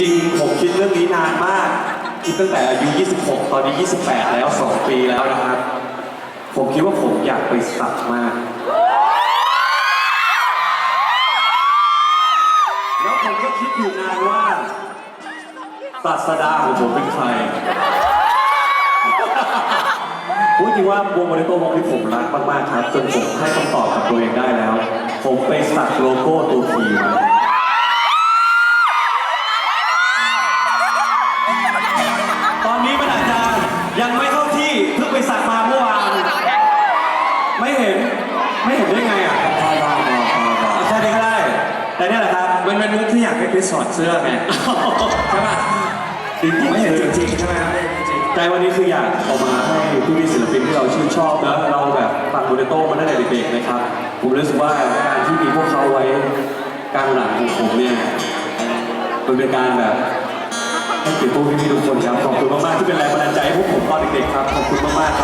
จริงๆ ผมคิดเรื่องนี้นานมาก คิดตั้งแต่อายุ 26 ตอนนี้ 28 แล้ว 2 ปีแล้วนะครับ ผมคิดว่าผมอยากไปสักมาก แล้วผมก็คิดอยู่นานว่าศาสดาของผมเป็นใครพูดจริงว่าวงโมเดโต้วงที่ผมรักมากๆครับ จนผมให้คำตอบกับตัวเองได้แล้ว ผมไปสักโลโก้ตัวทีมา ไม่เห็น ไม่เห็นได้ไงอะพอพอพอพอพอเอาแค่นี้ก็ได้ แต่เนี่ยแหละครับ มันเป็นมุกที่อยากให้คริสถอดเสื้อไงใช่ป่ะจริงๆไม่เห็นคือจริงๆใช่ไหมไม่เห็นจริงใจวันนี้คืออยากเอามาให้พี่ๆศิลปินที่เราชื่นชอบนะเราแบบฟังโมเดโต้มาตั้งแต่เด็กๆนะครับ ผมรู้สึกว่าการที่มีพวกเขาไว้กลางหลังของผมเนี่ย มันเป็นการแบบให้เกียรติพวกพี่ๆทุกคนครับขอบคุณมากๆที่เป็นแรงบันดาลใจให้พวกผมตอนเด็กๆครับขอบคุณมากๆครับ